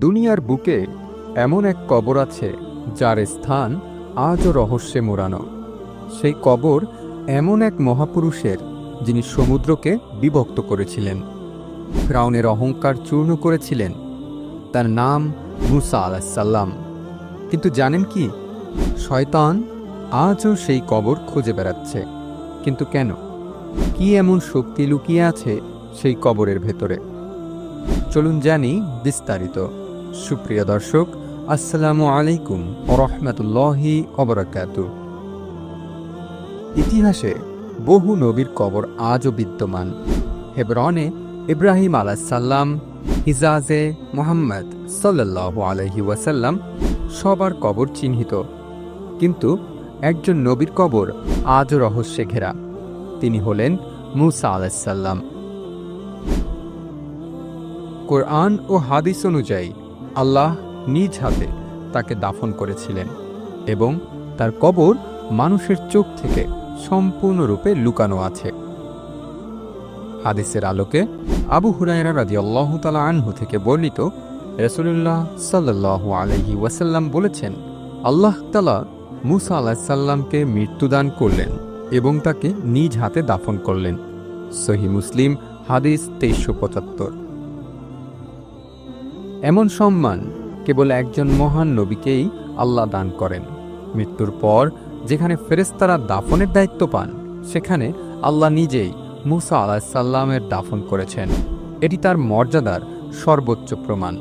দুনিয়ার বুকে এমন এক কবর আছে, যার স্থান আজও রহস্যে মোড়ানো। সেই কবর এমন এক মহাপুরুষের, যিনি সমুদ্রকে বিভক্ত করেছিলেন। ফ্রাউনের অহংকার চূর্ণ করেছিলেন। তার নাম মুসা আলাহিসাল্লাম কিন্তু জানেন কি? শয়তান আজও সেই কবর খুঁজে বেড়াচ্ছে। কিন্তু কেন? কি এমন শক্তি লুকিয়ে আছে সেই কবরের ভেতরে? চলুন জানি বিস্তারিত। সুপ্রিয় দর্শক, আসসালামু আলাইকুম রহমতুল্লাহি অবরাকাত ইতিহাসে বহু নবীর কবর আজও বিদ্যমান। হেবরনে ইব্রাহিম আলাহিসাল্লাম হিজাজে মোহাম্মদ সাল্লাহ আলহি ওয়াসাল্লাম সবার কবর চিহ্নিত। কিন্তু একজন নবীর কবর আজও রহস্যে ঘেরা। তিনি হলেন মুসা আলাহিসাল্লাম কোরআন ও হাদিস অনুযায়ী আল্লাহ নিজ হাতে তাকে দাফন করেছিলেন এবং তার কবর মানুষের চোখ থেকে সম্পূর্ণরূপে লুকানো আছে। হাদিসের আলোকে আবু হুরায়রা রাজি আল্লাহ তালা আনহু থেকে বর্ণিত রসুল্লাহ সাল্লাহ আলহি ওয়াসাল্লাম বলেছেন, আল্লাহ তালা মুসা আলাহিসাল্লামকে মৃত্যুদান করলেন এবং তাকে নিজ হাতে দাফন করলেন। সহি মুসলিম হাদিস তেইশশো পঁচাত্তর। এমন সম্মান কেবল একজন মহান নবীকেই আল্লাহ দান করেন। মৃত্যুর পর যেখানে ফেরেস্তারা দাফনের দায়িত্ব পান, সেখানে আল্লাহ নিজেই মুসা আলাহিসাল্লামের দাফন করেছেন। এটি তার মর্যাদার সর্বোচ্চ প্রমাণ।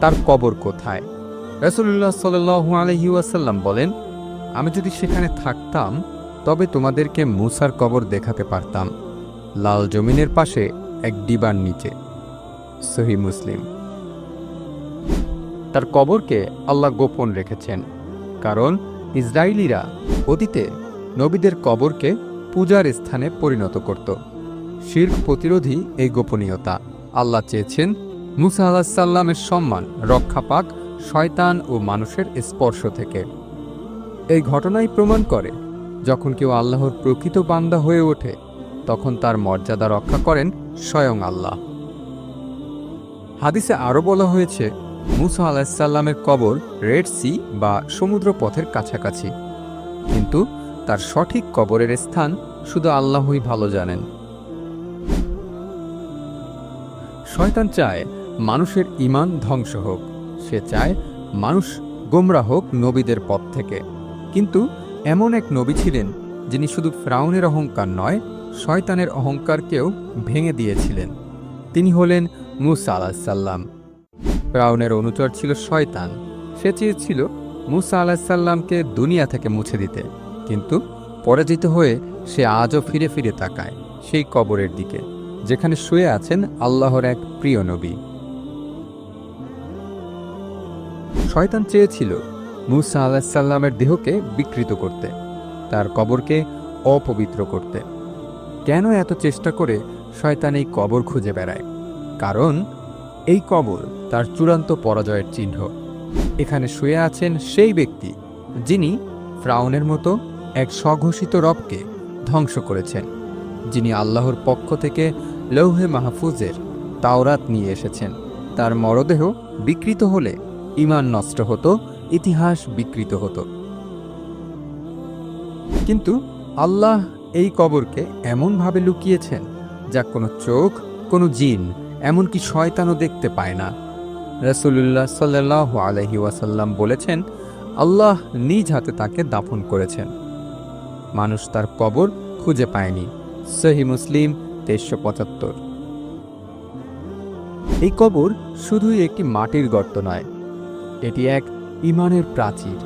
তার কবর কোথায়? রসুল্লাহ সাল্লু আলহি ওয়াসাল্লাম বলেন, আমি যদি সেখানে থাকতাম, তবে তোমাদেরকে মুসার কবর দেখাতে পারতাম। লাল জমিনের পাশে এক ডিবার নিচে। সহি মুসলিম। তার কবরকে আল্লাহ গোপন রেখেছেন, কারণ ইসরায়েলিরা অতীতে নবীদের কবরকে পূজার স্থানে পরিণত করত। শির্ক প্রতিরোধী এই গোপনীয়তা আল্লাহ চেয়েছেন মুসা আল্লাহ সাল্লামের সম্মান রক্ষা পাক শয়তান ও মানুষের স্পর্শ থেকে। এই ঘটনাই প্রমাণ করে, যখন কেউ আল্লাহর প্রকৃত বান্দা হয়ে ওঠে, তখন তার মর্যাদা রক্ষা করেন স্বয়ং আল্লাহ। হাদিসে আরও বলা হয়েছে, মুসা আলাহিসাল্লামের কবর রেড সি বা সমুদ্র পথের কাছাকাছি। কিন্তু তার সঠিক কবরের স্থান শুধু আল্লাহই ভালো জানেন। শয়তান চায় মানুষের ইমান ধ্বংস হোক। সে চায় মানুষ গোমরা হোক নবীদের পথ থেকে। কিন্তু এমন এক নবী ছিলেন যিনি শুধু ফ্রাউনের অহংকার নয়, শয়তানের অহংকারকেও ভেঙে দিয়েছিলেন। তিনি হলেন মুসা আলাহিসাল্লাম ফ্রাউনের অনুচর ছিল শয়তান। সে চেয়েছিল মুসা আলাহিসাল্লামকে দুনিয়া থেকে মুছে দিতে। কিন্তু পরাজিত হয়ে সে আজও ফিরে ফিরে তাকায় সেই কবরের দিকে, যেখানে শুয়ে আছেন আল্লাহর এক প্রিয় নবী। শয়তান চেয়েছিল মুসা আলাহিসাল্লামের দেহকে বিকৃত করতে, তার কবরকে অপবিত্র করতে। কেন এত চেষ্টা করে শয়তান এই কবর খুঁজে বেড়ায়। কারণ, এই কবর তার চূড়ান্ত পরাজয়ের চিহ্ন। এখানে শুয়ে আছেন সেই ব্যক্তি, যিনি ফ্রাউনের মতো এক স্বঘোষিত রবকে ধ্বংস করেছেন, যিনি আল্লাহর পক্ষ থেকে লৌহে মাহফুজের তাওরাত নিয়ে এসেছেন। তার মরদেহ বিকৃত হলে ইমান নষ্ট হতো, ইতিহাস বিকৃত হতো। কিন্তু আল্লাহ এই কবরকে এমনভাবে লুকিয়েছেন যা কোনো চোখ, কোনো জিন, এমনকি শয়তানও দেখতে পায় না। রসুল্লাহ সাল্লাহ আলহি ওয়াসাল্লাম বলেছেন, আল্লাহ নিজ হাতে তাকে দাফন করেছেন। মানুষ তার কবর খুঁজে পায়নি। সহি মুসলিম, তেইশশো পঁচাত্তর। এই কবর শুধুই একটি মাটির গর্ত নয়, এটি এক ইমানের প্রাচীর,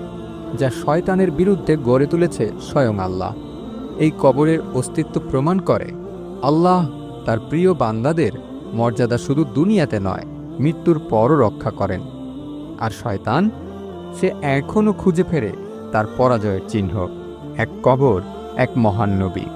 যা শয়তানের বিরুদ্ধে গড়ে তুলেছে স্বয়ং আল্লাহ। এই কবরের অস্তিত্ব প্রমাণ করে, আল্লাহ তার প্রিয় বান্দাদের মর্যাদা শুধু দুনিয়াতে নয়, মৃত্যুর পরও রক্ষা করেন। আর শয়তান, সে এখনও খুঁজে ফেরে তার পরাজয়ের চিহ্ন, এক কবর, এক মহান নবী।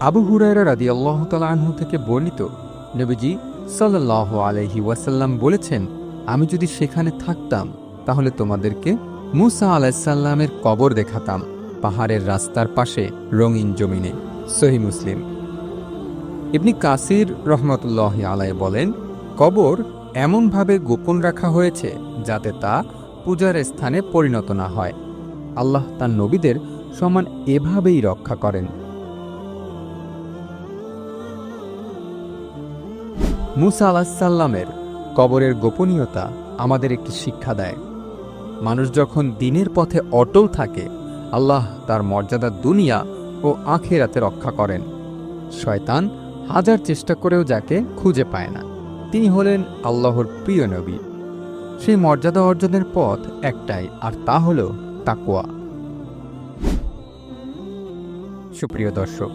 আবু হুরায়রা রাদি আল্লাহ আনহু থেকে বর্ণিত, নবীজি সাল্লাহ আলহি ওয়াসাল্লাম বলেছেন, আমি যদি সেখানে থাকতাম, তাহলে তোমাদেরকে মুসা আলাহিসাল্লামের কবর দেখাতাম। পাহাড়ের রাস্তার পাশে রঙিন জমিনে। সহি মুসলিম। ইবনি কাসির রহমতুল্লাহ আলাই বলেন, কবর এমনভাবে গোপন রাখা হয়েছে যাতে তা পূজার স্থানে পরিণত না হয়। আল্লাহ তার নবীদের সমান এভাবেই রক্ষা করেন। মুসা আলাহিসাল্লামের কবরের গোপনীয়তা আমাদের একটি শিক্ষা দেয়। মানুষ যখন দিনের পথে অটল থাকে আল্লাহ তার মর্যাদা দুনিয়া ও আখেরাতে রক্ষা করেন। শয়তান হাজার চেষ্টা করেও যাকে খুঁজে পায় না। তিনি হলেন আল্লাহর প্রিয় নবী। সেই মর্যাদা অর্জনের পথ একটাই, আর তা হল তাকুয়া সুপ্রিয় দর্শক,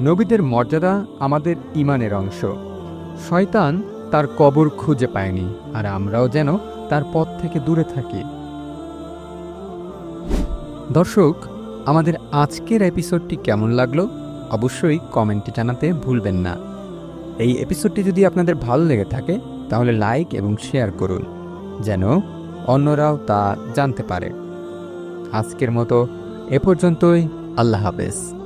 নবীদের মর্যাদা আমাদের ইমানের অংশ। শয়তান তার কবর খুঁজে পায়নি, আর আমরাও যেন তার পথ থেকে দূরে থাকি। দর্শক, আমাদের আজকের এপিসোডটি কেমন লাগল? অবশ্যই কমেন্টে জানাতে ভুলবেন না। এই এপিসোডটি যদি আপনাদের ভালো লেগে থাকে, তাহলে লাইক এবং শেয়ার করুন, যেন অন্যরাও তা জানতে পারে। আজকের মতো এ পর্যন্তই, আল্লাহ হাফেজ।